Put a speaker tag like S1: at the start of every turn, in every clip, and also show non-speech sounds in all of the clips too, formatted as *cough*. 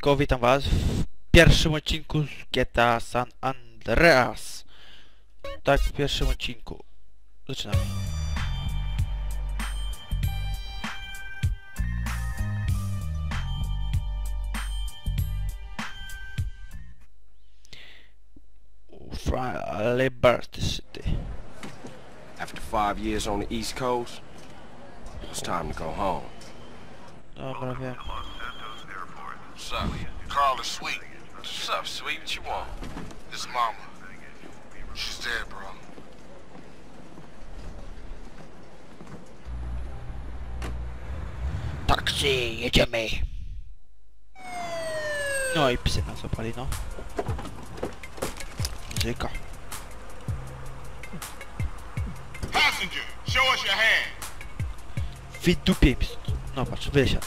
S1: Siemanko, witam was w pierwszym odcinku z GTA San Andreas. Tak, w pierwszym odcinku. Zaczynamy. Fra- Liberty City.
S2: After five years on the East Coast, it's time to go home.
S1: Dobra, wiem.
S3: What's up? Carl is sweet. What's up, sweet? What you want? This mama. She's dead, bro.
S1: Taksi, jedziemy! No i psy nas opali, no. Muzyka.
S3: Passenger, show us your hand.
S1: Wydupiej mi stąd. No patrz, wysiadł.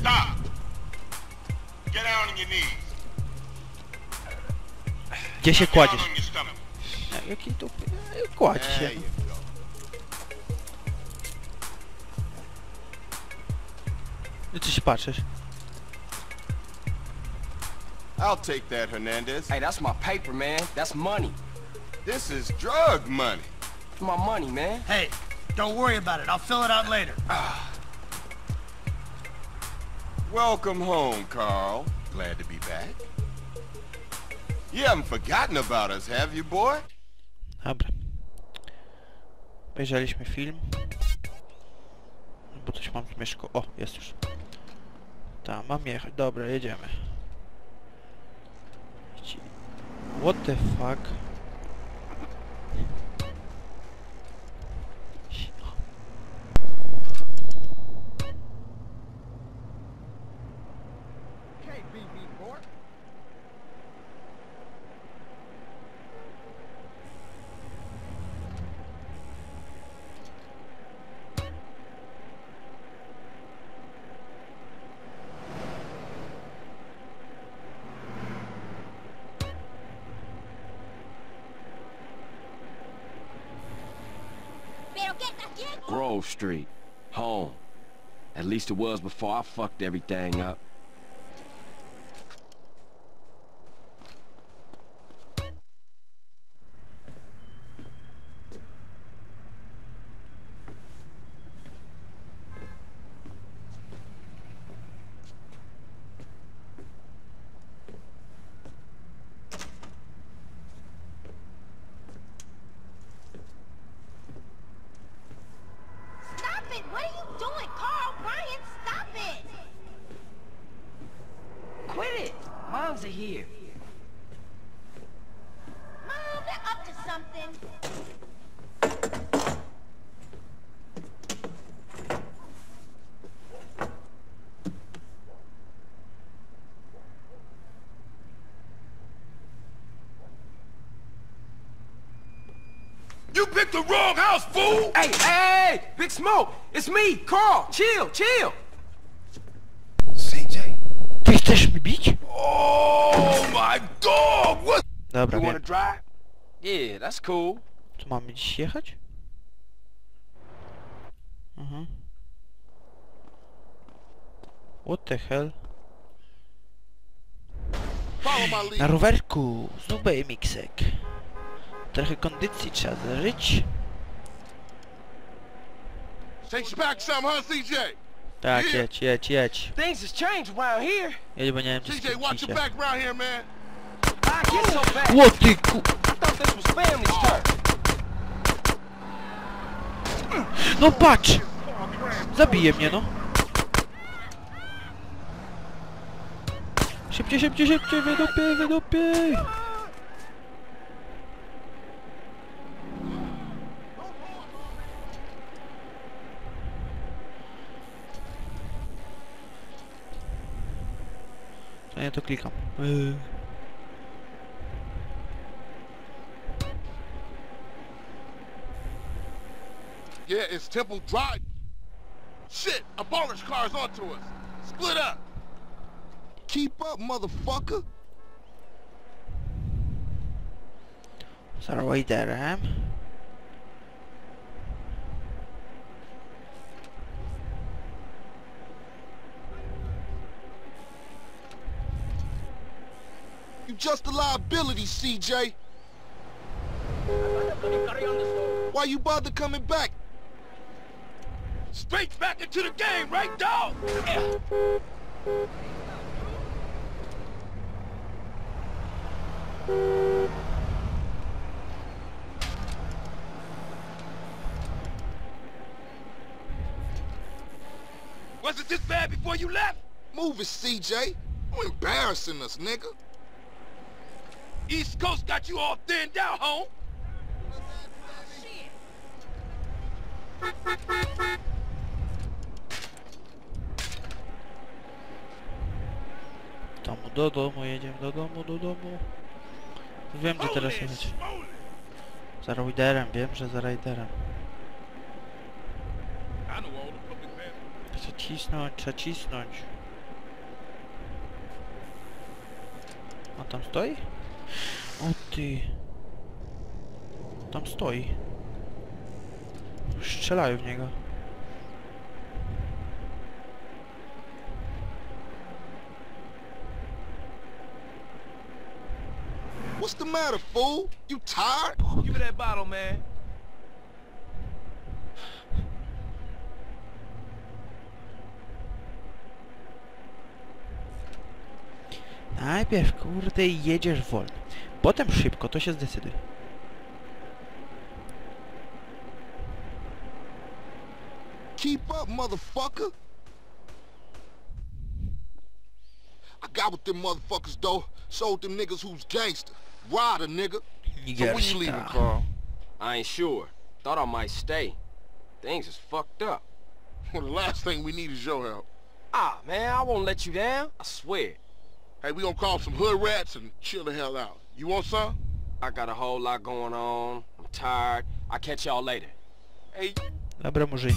S3: Stop. Get down on your knees.
S1: Gdzie się
S3: Get down
S1: kładziesz?
S3: on your stomach.
S1: Ja, Jaki dupy? Kładź się.
S3: There you.
S1: No co się patrzysz?
S4: I'll take that, Hernandez.
S2: Hey, that's my paper, man. That's money.
S4: This is drug money.
S2: My money, man.
S5: Hey, don't worry about it. I'll fill it out later. Ah.
S4: Welcome home, Carl. Glad to be back. You haven't forgotten about us, have you, boy?
S1: Dobra. Obejrzeliśmy film. Bo coś mam w mieszku. O, jest już. Tam, mam jechać. Dobra, jedziemy. What the fuck?
S2: Grove Street. Home. At least it was before I fucked everything up.
S6: Stop it! What are you doing? Carl, Brian, stop it!
S7: Quit it! Moms are here.
S6: Mom, they're up to something.
S3: You picked the wrong house, fool!
S2: Hey, hey, hey! Big Smoke! It's me, Carl! Chill, chill!
S1: Dobra,
S2: You wanna
S1: wiem.
S2: drive? Yeah, that's cool.
S1: Tu mamy dziś jechać? Mhm. What the hell?
S3: Follow my lead.
S1: Na rowerku! Znów BMX-ek. Trochę kondycji trzeba zażyć.
S3: Takes you back some, huh, CJ?
S1: Tak,
S3: Yeah.
S1: jedź, jedź, jedź.
S2: Things has changed around here.
S1: Jedź, bo nie wiem, czy
S3: CJ, watch your back round here, man.
S1: Ło ty ku... No patrz! Zabije mnie, no. Szybciej, szybciej, szybciej, wydupiej, wydupiej! To nie, to klikam. Yy.
S3: Yeah, it's Temple Drive. Shit, a baller's car's onto us. Split up. Keep up, motherfucker.
S1: Sarvay Daram.
S3: You just a liability, CJ. Why you bother coming back?
S2: Straight back into the game, right, dog? Was it this bad before you left?
S3: Move it, CJ. You embarrassing us, nigga.
S2: East Coast got you all thinned out, home.
S1: Do domu, jedziemy do domu, do domu. Wiem, gdzie teraz jechać. Za Raiderem, wiem, że za Raiderem. Trzeba cisnąć, trzeba cisnąć. A tam stoi? O ty. Tam stoi. Strzelają w niego.
S3: What's the matter, fool? You tired?
S2: Give me that bottle, man.
S1: Najpierw, kurde, jedziesz wolno. Potem szybko, to się zdecyduj.
S3: Keep up, motherfucker. I got with them motherfuckers, though. Sold them niggas who's gangster. Rider, nigga. So when you leaving,
S1: Nigerska.
S3: Carl?
S2: I ain't sure. Thought I might stay. Things is fucked up.
S3: Well, *laughs* the last thing we need is your help.
S2: Ah, man, I won't let you down. I swear.
S3: Hey, we gonna call some hood rats and chill the hell out. You want some?
S2: I got a whole lot going on. I'm tired. I'll catch y'all later. Hey,
S1: Dobra, murzyni.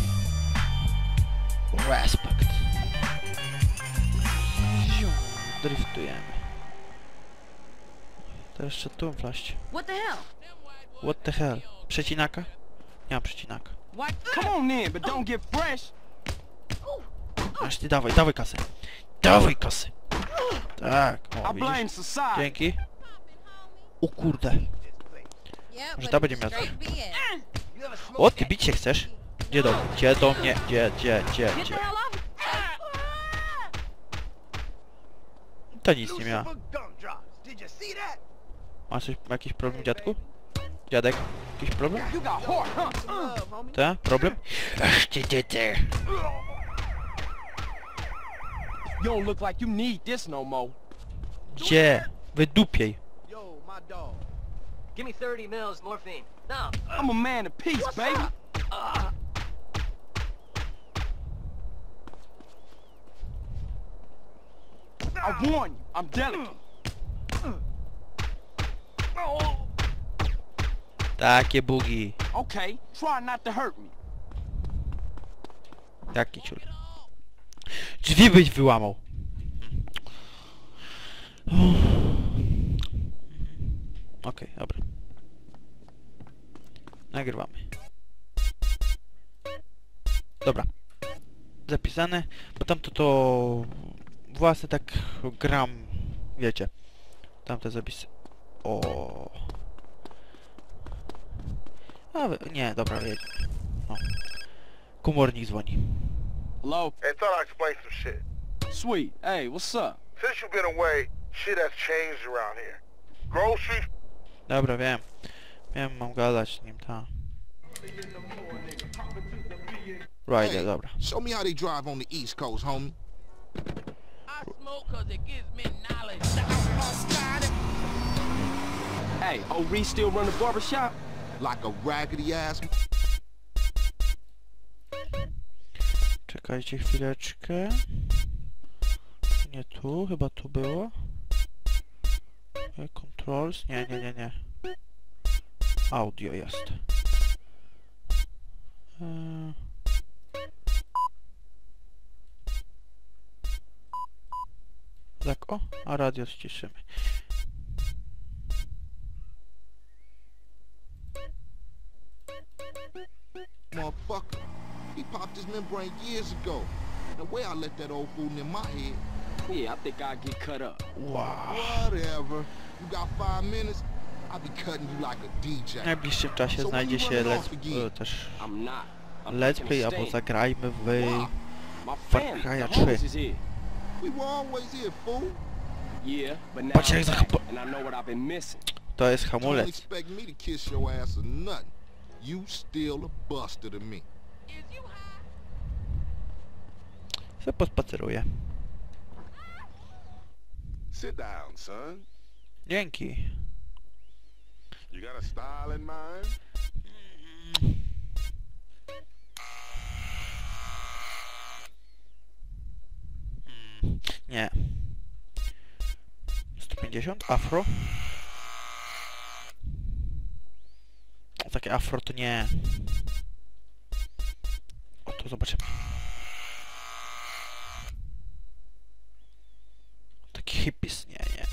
S1: Respekt. Ziu, Driftujemy. To jeszcze tu wlaść.
S6: What the hell?
S1: What the hell? Przecinaka? Nie mam przecinaka.
S2: Come on in, but don't get fresh.
S1: Aż ty dawaj, dawaj kasę. Dawaj kasę. Tak, o widzisz? Dzięki. O kurde. Może ta będzie miała. O, ty bić się chcesz? Gdzie do, gdzie do mnie? Gdzie, gdzie, gdzie, gdzie? To nic nie miała. Masz coś, jakiś problem, dziadku? Dziadek? Jakiś problem? Ta? Problem? Ach, ty, ty, ty. Gdzie? Wydupiej.
S7: Give me 30 mils morphine. No.
S2: I'm a man of peace, baby. I warn you, I'm delicate.
S1: Takie bugi.
S2: Okay, try not to hurt me.
S1: Jaki ciul. Drzwi byś wyłamał. Okej, dobra. Nagrywamy. Dobra. Zapisane, bo tamto to własne tak gram, wiecie. Tamte zapisy. O. A, wy- nie, dobra, jedzie. O. Komornik dzwoni.
S2: Hello?
S3: Hey, thought I'd explain some shit.
S2: Sweet. Hey, what's up?
S3: Since you've been away, shit has changed around here. Grove Street
S1: Dobra, wiem. Wiem, mam gadać z nim, ta. Rider,
S3: Hey.
S1: dobra.
S3: Show me how they drive on the East Coast, homie.
S8: I smoke cause it gives me knowledge.
S2: Hey, oh, Reese still run the barbershop?
S3: Like a raggedy ass.
S1: Czekajcie chwileczkę. Nie tu, chyba tu było. E, Controls? Nie, nie, nie, nie. Audio jest. E... Tak, o, a radio ściszymy.
S3: Motherfucker. He popped his membrane years ago. The way I let that old fool in my head.
S2: Yeah, I think I'll get cut up.
S1: Wow.
S3: Whatever. You got five minutes? I'll be cutting you like a
S1: W
S3: DJ.
S1: najbliższym czasie znajdzie się let's, e, też
S2: I'm not. I'm
S1: let's play albo zagrajmy w Far
S2: family,
S1: Cry'a
S2: the
S1: 3.
S2: homies is here.
S3: We were always here, fool.
S2: Yeah, but now
S1: Patrz,
S2: I'm
S1: jak zachapa-
S2: and I know what I've been missing.
S1: To jest hamulec.
S3: You still a buster to me.
S1: Se pospaceruję.
S3: Sit down, son.
S1: Dzięki.
S3: You got a style in mind?
S1: Nie. 150? Afro? Takie afro to nie. O, to zobaczymy. Taki hippies? Nie, nie.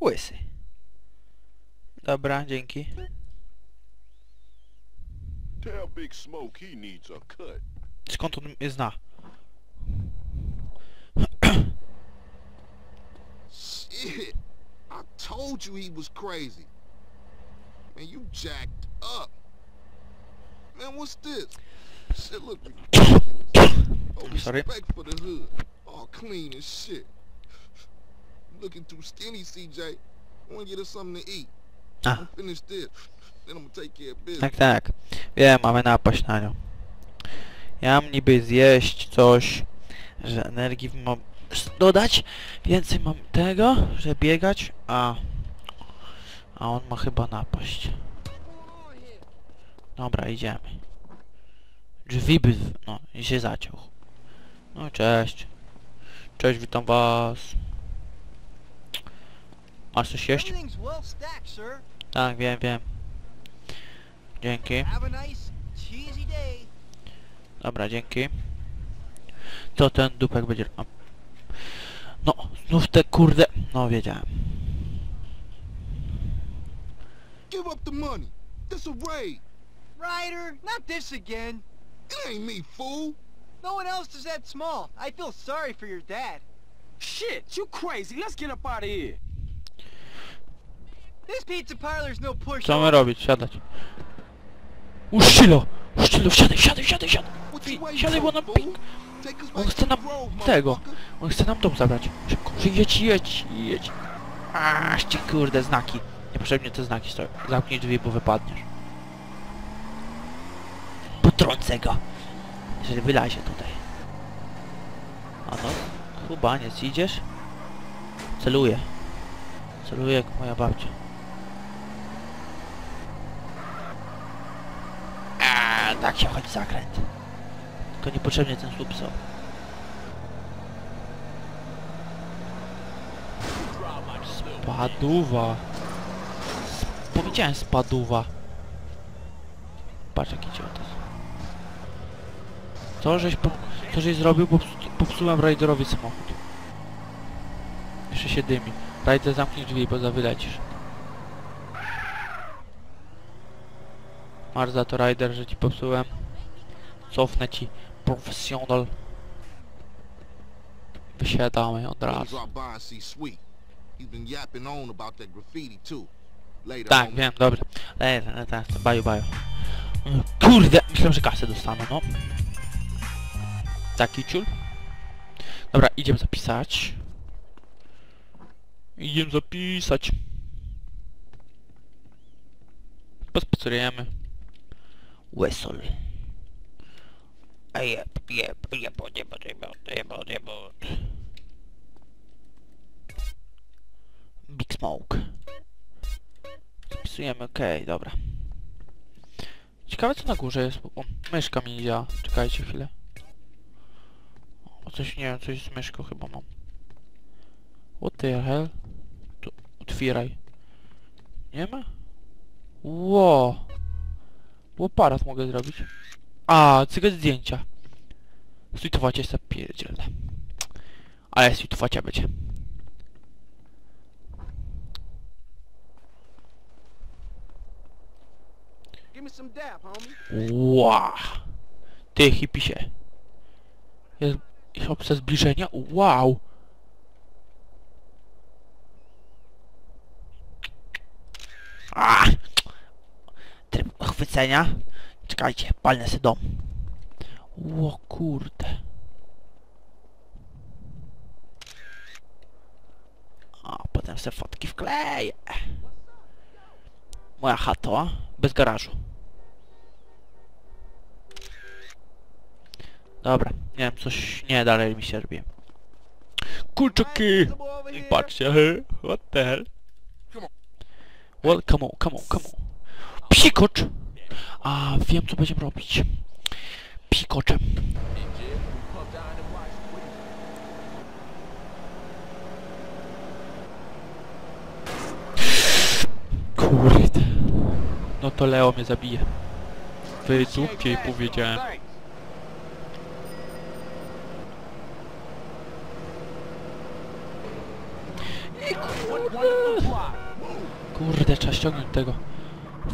S1: Łysy. Dobra, dzięki.
S3: Tell Big Smoke he needs a cut.
S1: Skąd on mnie zna?
S3: Shit. I told you he was crazy. Man, you jacked up. Man, what's this? Shit look ridiculous. Oh,
S1: Sorry.
S3: respect for the hood. All clean as shit. Looking too skinny, CJ. I wanna get us something to eat.
S1: Ah.
S3: I'm finish this. Then I'm gonna take care of business.
S1: Tak, tak. Wiem, mamy napaść na nią. Ja mam niby zjeść coś, że energii mam dodać, więcej mam tego, że biegać, a... A on ma chyba napaść. Dobra, idziemy. Drzwi by... no, i się zaciął. No, cześć. Cześć, witam was. Masz coś jeść? Tak, wiem, wiem. Dzięki.
S5: Have a nice, cheesy day.
S1: Dobra, dzięki. Co ten dupek będzie... a- No, znów te kurde... No, wiedziałem.
S3: Give up the money. This a raid.
S5: Ryder, not this again.
S3: It ain't me, fool.
S5: No one else is that small. I feel sorry for your dad.
S2: Shit, you crazy. Let's get up out of here.
S5: This pizza parlor's no push.
S1: Co mamy robić? Siadać. Uszczylo! Uszczylo, wsiadaj, wsiadaj, wsiadaj, wsiadaj! Siadaj, bo nam ping! On chce nam tego! On chce nam dom zabrać. Szybko, jedź, jedź, jedź! Ci kurde, znaki. Niepotrzebnie te znaki stoją. Zamknij drzwi, bo wypadniesz. Potrącę go! Jeżeli wylazie tutaj. A no, chubaniec, idziesz? Celuję. Celuję jak moja babcia. A, tak się chodzi zakręt. Tylko niepotrzebnie ten słup są. Spaduwa. Powiedziałem spaduwa. Patrz jaki ciotas. Co żeś, co żeś zrobił? Pops popsułem Raiderowi samochód. Jeszcze się dymi. Raider zamknij drzwi, bo zawylecisz. Masz za to Rider, że ci popsułem. Cofnę ci. Professional. Wysiadamy od razu.
S3: Later
S1: Tak, wiem, dobra. Ej, teraz, baju, baju. Mm, Kurde, myślałem, że kasę dostanę, no. Taki ciul. Dobra, idziemy zapisać. Idziemy zapisać. Pospacerujemy. Whistle. Jeb, jeb, jeb, jeb, jeb, jeb, jeb. Big Smoke. Zapisujemy, okej, dobra. Ciekawe co na górze jest, o, myszka mi nie działa. Czekajcie chwilę. O, coś, nie wiem, coś z myszką chyba mam. What the hell? Tu, otwieraj. Nie ma? Ło! Łoparat mogę zrobić. A, cykl zdjęcia. Switowacie sobie pierdzielne. Ale switowacia będzie. Ła! Ty hipisie. Jest, jest opcja zbliżenia? Wow! A! Tryb chwycenia. Czekajcie, palnę sobie dom. Ło kurde. A potem sobie fotki wkleję. Moja chata bez garażu. Dobra, nie wiem, coś nie dalej mi się robi. Kurczaki!
S5: Visible over
S1: I
S5: here.
S1: patrzcie, what the hell? Well, come on, come on, come on. Psikocz! A, wiem co będziemy robić. Pikoczem. Kurde. No to Leo mnie zabije. Wydupcie i powiedziałem. Kurde, trzeba ściągnąć tego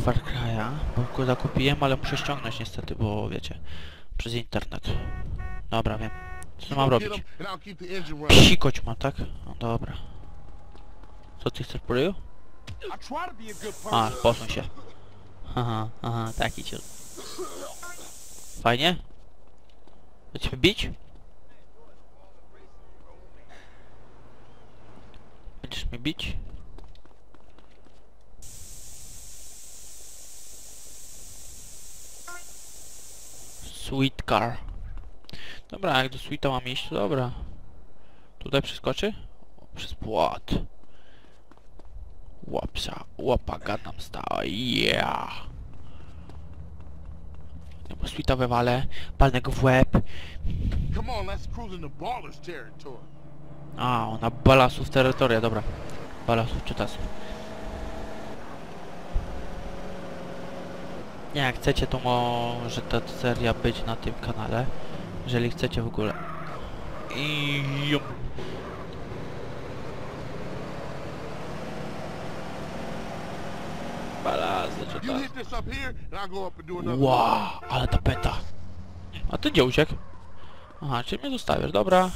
S1: Far Cry'a, bo go zakupiłem, ale muszę ściągnąć niestety, bo wiecie, przez internet. Dobra, wiem. Co mam robić? Psikoć mam, tak? No dobra. Co ty chcesz, Puryju? A, posuń się. Aha, aha, taki cię. Fajnie? Będziemy bić? Będziesz mnie bić? Sweet car. Dobra, jak do Sweeta mam iść, to dobra. Tutaj przeskoczy? Przez płot. Łapsa, łapa Gangnam Style, yeah! Ja bo Sweeta wywalę, palnę go w łeb. A, ona balasów terytoria, dobra. Balasów czy Nie, jak chcecie, to może ta seria być na tym kanale. Jeżeli chcecie w ogóle. I jum. Balasy czy
S3: You
S1: tasy.
S3: hit this up here, and I'll go up and do another.
S1: Wow, ale tapeta. A ty gdzie uciekł? Aha, czy mnie zostawiasz, dobra.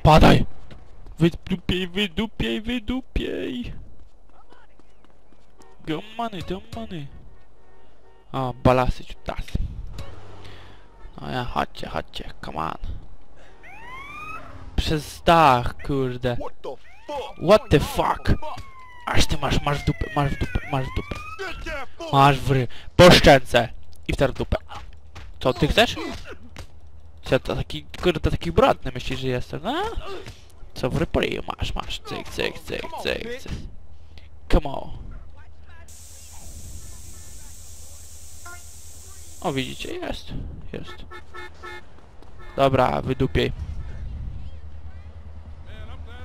S1: Spadaj! Wydupiej, wydupiej, wydupiej! Gomany, domany. O, balasy czy tasy. No ja, chodźcie, chodźcie, come on. Przez dach, kurde.
S3: What the fuck?
S1: Aż ty masz, masz w dupę, masz w dupę, masz w dupę. Masz w ry... po szczęce. I w tę dupę. Co, ty chcesz? Co, to taki, kurde, taki bratny myślisz, że jestem, no? Co w rypoli masz, masz, cyk, cyk, cyk, cyk, cyk. Come on. O, widzicie, jest, jest. Dobra, wydupiej.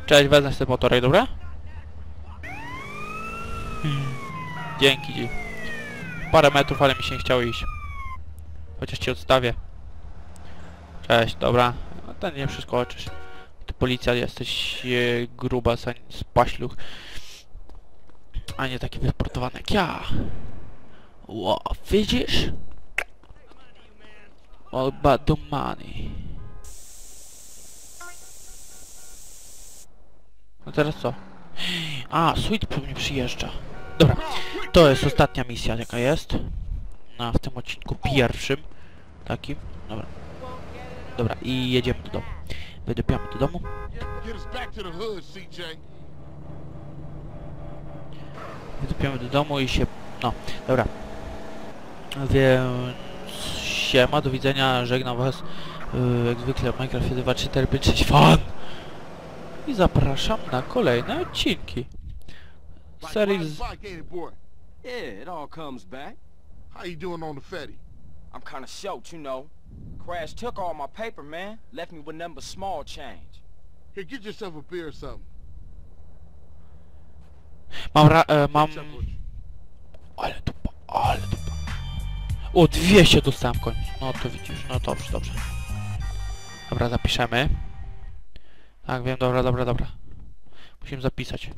S1: Cześć, wezmę sobie motorek, dobra? Dzięki. Parę metrów, ale mi się nie chciało iść. Chociaż ci odstawię. Cześć, dobra. No ten nie przeskoczysz. Ty policja jesteś e, gruba, z paśluch. A nie taki wysportowany jak ja. Ło, widzisz? The money. No teraz co? A, Sweet pewnie przyjeżdża. Dobra, to jest ostatnia misja, jaka jest. Na, w tym odcinku pierwszym. Takim. Dobra. Dobra, i jedziemy do domu. Wydupiamy do domu. Wydupiamy do domu i się... No, dobra. Więc... Siema, do widzenia, żegnam was. Yy, jak zwykle Minecraft 1, 2, 3, 4, 5, 6 fan! I zapraszam na kolejne odcinki. Serii
S3: riding
S1: z...
S3: bike, ain't it, boy?
S2: Yeah, it all comes back.
S3: How you doing on the Fetty?
S2: I'm kinda short, you know. Crash took all my paper, man. Left me with but small change.
S3: Here, get yourself a beer or something.
S1: Mam ra... E, mam... Ale dupa, ale dupa. O, 200 dostałem w końcu. No to widzisz, no dobrze, dobrze. Dobra, zapiszemy. Tak, wiem, dobra, dobra, dobra. Musimy zapisać.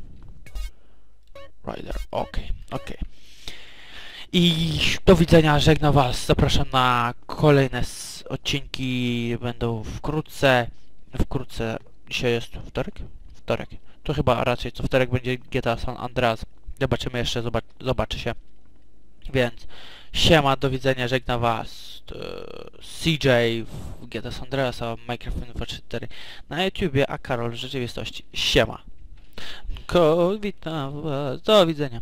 S1: Rider. Okej, okej. I do widzenia, żegnam was. Zapraszam na kolejne odcinki. Będą wkrótce. Wkrótce. Dzisiaj jest wtorek? Wtorek. To chyba raczej co wtorek będzie GTA San Andreas. Zobaczymy jeszcze, zobac zobaczy się. Więc siema, do widzenia, żegnam was. CJ w GTA San Andreas, a Minecraft 24 na YouTubie, a Karol w rzeczywistości. Siema. Ko, witam was, do widzenia.